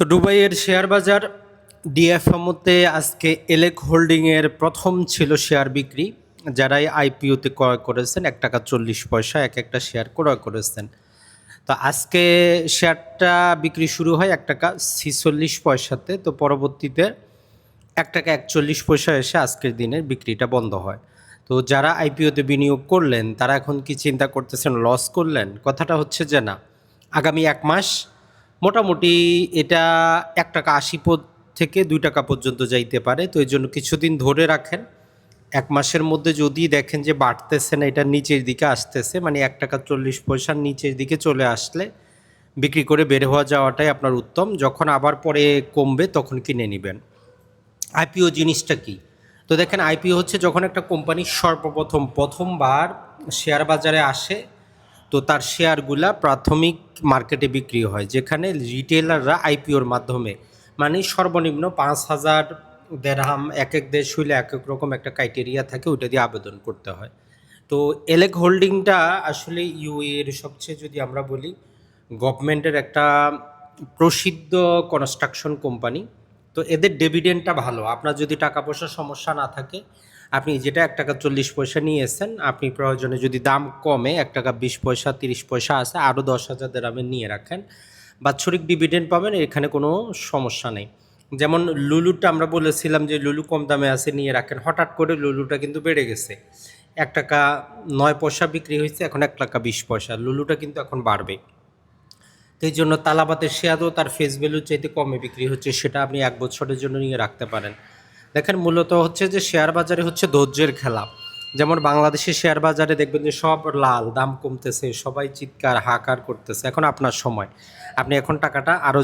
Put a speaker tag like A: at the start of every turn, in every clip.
A: তো দুবাইয়ের শেয়ার বাজার ডিএফএমওতে আজকে এলেক হোল্ডিংয়ের প্রথম ছিল শেয়ার বিক্রি, যারাই আইপিওতে ক্রয় করেছেন, এক টাকা চল্লিশ পয়সা এক একটা শেয়ার ক্রয় করেছেন। তো আজকে শেয়ারটা বিক্রি শুরু হয় এক টাকা ছিচল্লিশ পয়সাতে, তো পরবর্তীতে এক টাকা একচল্লিশ পয়সা এসে আজকের দিনের বিক্রিটা বন্ধ হয়। তো যারা আইপিওতে বিনিয়োগ করলেন, তারা এখন কি চিন্তা করতেছেন, লস করলেন? কথাটা হচ্ছে যে না, আগামী এক মাস মোটামুটি এটা এক টাকা আশি থেকে দুই টাকা পর্যন্ত যাইতে পারে। তো এই জন্য কিছুদিন ধরে রাখেন। এক মাসের মধ্যে যদি দেখেন যে বাড়তেছে না, এটা নিচের দিকে আসতেছে মানে এক টাকা চল্লিশ পয়সার নিচের দিকে চলে আসলে বিক্রি করে বের হওয়া যাওয়াটাই আপনার উত্তম। যখন আবার পরে কমবে তখন কিনে নেবেন। আইপিও জিনিসটা কি? তো দেখেন আইপিও হচ্ছে যখন একটা কোম্পানি সর্বপ্রথম, প্রথমবার শেয়ার বাজারে আসে তো তার শেয়ারগুলা প্রাথমিক মার্কেটে বিক্রি হয়, যেখানে রিটেলাররা আইপিওর মাধ্যমে মানে সর্বনিম্ন পাঁচ হাজার দেড়হাম এক এক দেশ হইলে এক এক রকম একটা ক্রাইটেরিয়া থাকে, ওইটা দিয়ে আবেদন করতে হয়। তো এলেক হোল্ডিংটা আসলে ইউএ এর সবচেয়ে যদি আমরা বলি, গভর্নমেন্টের একটা প্রসিদ্ধ কনস্ট্রাকশন কোম্পানি তো এদের ডেভিডেন্টটা ভালো। আপনার যদি টাকা পয়সার সমস্যা না থাকে আপনি যেটা এক টাকা চল্লিশ পয়সা নিয়ে এসেছেন, আপনি প্রয়োজনে যদি দাম কমে, এক টাকা বিশ পয়সা, তিরিশ পয়সা আছে আরও দশ হাজার দেরামে নিয়ে রাখেন। বাৎসরিক ডিভিডেন্ড পাবেন, এখানে কোনো সমস্যা নেই। যেমন লুলুটা আমরা বলেছিলাম যে লুলু কম দামে আছে, নিয়ে রাখেন। হঠাৎ করে লুলুটা কিন্তু বেড়ে গেছে। এক টাকা নয় পয়সা বিক্রি হয়েছে, এখন এক টাকা বিশ পয়সা। লুলুটা কিন্তু এখন বাড়বে। এই জন্য তালাবাতের শেয়ারও তার ফেস ভ্যালুর চাইতে কমে বিক্রি হচ্ছে, সেটা আপনি এক বছরের জন্য নিয়ে রাখতে পারেন। দেখেন মূলত হচ্ছে যে শেয়ার বাজারে হচ্ছে ধৈর্যের খেলা। যেমন বাংলাদেশের শেয়ার বাজারে দেখবেন যে সব লাল, দাম কমতেছে, সবাই চিৎকার হাকার করতেছে। এখন আপনার সময়। আপনি এখন টাকাটা আরও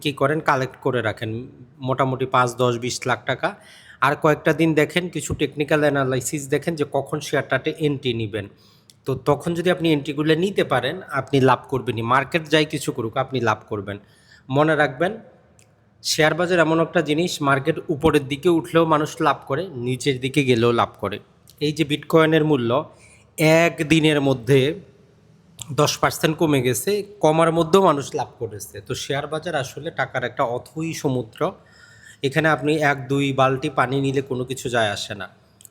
A: কী করেন? কালেক্ট করে রাখেন। মোটামুটি পাঁচ, দশ, বিশ লাখ টাকা। আর কয়েকটা দিন দেখেন কিছু টেকনিক্যাল অ্যানালাইসিস দেখেন যে কখন শেয়ারটাতে এন্ট্রি নেবেন। তো তখন যদি আপনি এন্ট্রিগুলো নিতে পারেন, আপনি লাভ করবেনই। মার্কেট যাই কিছু করুক, আপনি লাভ করবেন। মনে রাখবেন শেয়ার বাজার এমন একটা জিনিস, মার্কেট উপরের দিকে উঠলেও মানুষ লাভ করে, নিচের দিকে গেলেও লাভ করে। এই যে বিটকয়েনের মূল্য, এক দিনের মধ্যে দশ পার্সেন্ট কমে গেছে, কমার মধ্যেও মানুষ লাভ করেছে। তো শেয়ার বাজার আসলে টাকার একটা অথই সমুদ্র। এখানে আপনি এক, দুই বালতি পানি নিলে কোনো কিছু যায় আসে না।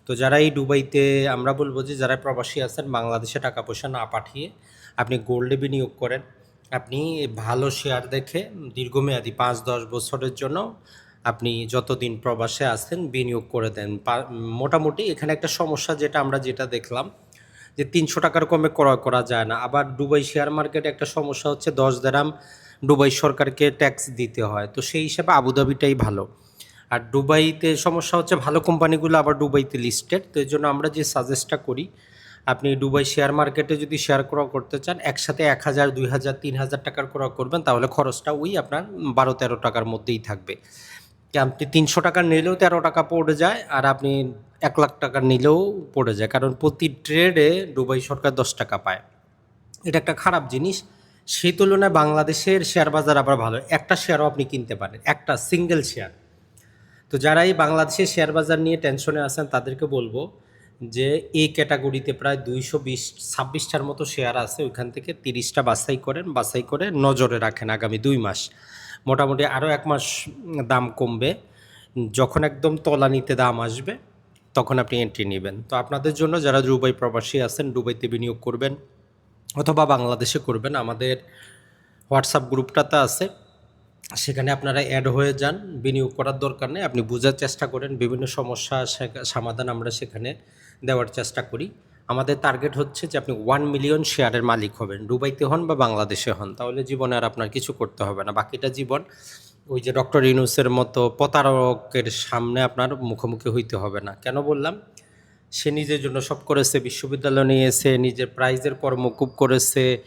A: তো যারা এই দুবাইতে, আমরা বলব যে যারা প্রবাসী আছেন, বাংলাদেশে টাকা পয়সা না পাঠিয়ে আপনি গোল্ডে বিনিয়োগ করেন। আপনি ভালো শেয়ার দেখে দীর্ঘমেয়াদী পাঁচ, দশ বছরের জন্য আপনি যতদিন প্রবাসে আছেন বিনিয়োগ করে দেন। মোটামুটি এখানে একটা সমস্যা যেটা আমরা যেটা দেখলাম যে তিনশো টাকার কমে ক্রয় করা যায় না। আবার দুবাই শেয়ার মার্কেটে একটা সমস্যা হচ্ছে দশ দেরাম দুবাই সরকারকে ট্যাক্স দিতে হয়। তো সেই হিসাবে আবুধাবিটাই ভালো। আর দুবাইতে সমস্যা হচ্ছে ভালো কোম্পানিগুলো আবার দুবাইতে লিস্টেড তো এই জন্য আমরা যে সাজেস্টটা করি আপনি দুবাই শেয়ার মার্কেটে যদি শেয়ার ক্রয় করতে চান, একসাথে এক হাজার, দুই হাজার, তিন হাজার টাকার ক্রয় করবেন, তাহলে খরচটা ওই আপনার বারো তেরো টাকার মধ্যেই থাকবে। আপনি তিনশো টাকা নিলেও তেরো টাকা পড়ে যায়, আর আপনি এক লাখ টাকা নিলেও পড়ে যায়, কারণ প্রতি ট্রেডে দুবাই সরকার দশ টাকা পায়। এটা একটা খারাপ জিনিস। সেই তুলনায় বাংলাদেশের শেয়ার বাজার আবার ভালো। একটা শেয়ারও আপনি কিনতে পারেন, একটা সিঙ্গেল শেয়ার তো যারা এই বাংলাদেশের শেয়ার বাজার নিয়ে টেনশনে আছেন, তাদেরকে বলব যে এই ক্যাটাগরিতে প্রায় দুইশো বিশ, ছাব্বিশটার মতো শেয়ার আছে, ওইখান থেকে তিরিশটা বাছাই করেন, বাছাই করে নজরে রাখেন আগামী দুই মাস। মোটামুটি আরও এক মাস দাম কমবে। যখন একদম তলানিতে দাম আসবে, তখন আপনি এন্ট্রি নেবেন। তো আপনাদের জন্য যারা দুবাই প্রবাসী আছেন, দুবাইতে বিনিয়োগ করবেন অথবা বাংলাদেশে করবেন, আমাদের হোয়াটসঅ্যাপ গ্রুপটাতে আছে। সেখানে আপনারা অ্যাড হয়ে যান, বিনিয়োগ করার দরকার নেই। আপনি বোঝার চেষ্টা করেন, বিভিন্ন সমস্যা সমাধান আমরা সেখানে দেওয়ার চেষ্টা করি। আমাদের টার্গেট হচ্ছে যে আপনি ওয়ান মিলিয়ন শেয়ারের মালিক হবেন। দুবাইতে হন বা বাংলাদেশে হন, তাহলে জীবনে আর আপনার কিছু করতে হবে না। বাকিটা জীবন ওই যে ডক্টর ইউনুসের মতো প্রতারকের সামনে আপনার মুখোমুখি হইতে হবে না। কেন বললাম? সে নিজের জন্য সব করেছে, বিশ্ববিদ্যালয় নিয়েছে, নিজের প্রাইজের কর মকুব করেছে।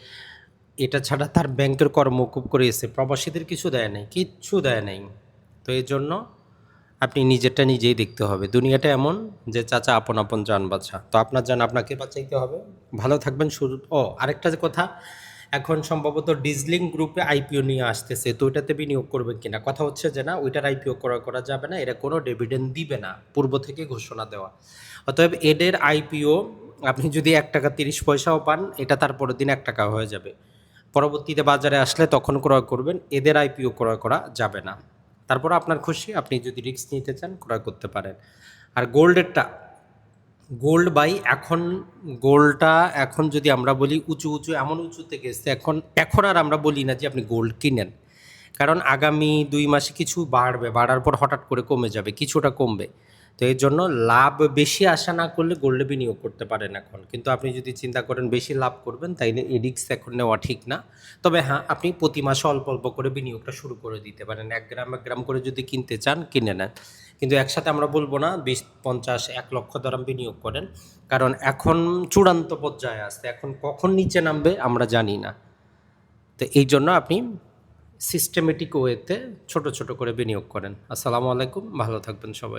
A: এটা ছাড়া তার ব্যাংকের কর মকুব করিয়েছে। প্রবাসীদের কিছু দেয় নাই, কিচ্ছু দেয় নাই। তো এই জন্য আপনি নিজেরটা নিজেই দেখতে হবে। দুনিয়াটা এমন যে চাচা আপন আপন যান বাঁচা তো আপনার জান আপনাকে বাঁচাইতে হবে। ভালো থাকবেন শুরু ও, আরেকটা যে কথা, এখন সম্ভবত ডিজলিং গ্রুপে আইপিও নিয়ে আসতেছে, তো ওইটাতে বিনিয়োগ করবেন কিনা? কথা হচ্ছে যে না, ওইটার আইপিও করা করা যাবে না, এরা কোনো ডিভিডেন্ড দিবে না, পূর্ব থেকে ঘোষণা দেওয়া। অতএব এদের আইপিও আপনি যদি এক টাকা তিরিশ পয়সাও পান, এটা তারপরের দিন এক টাকা হয়ে যাবে। পরবর্তীতে বাজারে আসলে তখন ক্রয় করবেন, এদের আইপিও ক্রয় করা যাবে না। তারপর আপনার খুশি, আপনি যদি রিস্ক নিতে চান, ক্রয় করতে পারেন। আর গোল্ডেরটা গোল্ড বাই এখন গোল্ডটা এখন যদি আমরা বলি উঁচু উঁচু, এমন উঁচুতে গেছে এখন এখন আর আমরা বলি না যে আপনি গোল্ড কিনেন। কারণ আগামী দুই মাসে কিছু বাড়বে, বাড়ার পর হঠাৎ করে কমে যাবে, কিছুটা কমবে। তো এর জন্য লাভ বেশি আশা না করলে গোল্ডে বিনিয়োগ করতে পারেন এখন। কিন্তু আপনি যদি চিন্তা করেন বেশি লাভ করবেন, তাইলে এই রিক্স এখন নেওয়া ঠিক না। তবে হ্যাঁ আপনি প্রতি মাসে অল্প অল্প করে বিনিয়োগটা শুরু করে দিতে পারেন। এক গ্রাম এক গ্রাম করে যদি কিনতে চান, কিনে নেন। কিন্তু একসাথে আমরা বলব না, বিশ, পঞ্চাশ, এক লক্ষ দরাম বিনিয়োগ করেন। কারণ এখন চূড়ান্ত পর্যায়ে আসছে এখন কখন নিচে নামবে আমরা জানি না। তো এই জন্য আপনি সিস্টেমেটিক ওয়েতে ছোট ছোট করে বিনিয়োগ করেন। আসসালামু আলাইকুম, ভালো থাকবেন সবাই।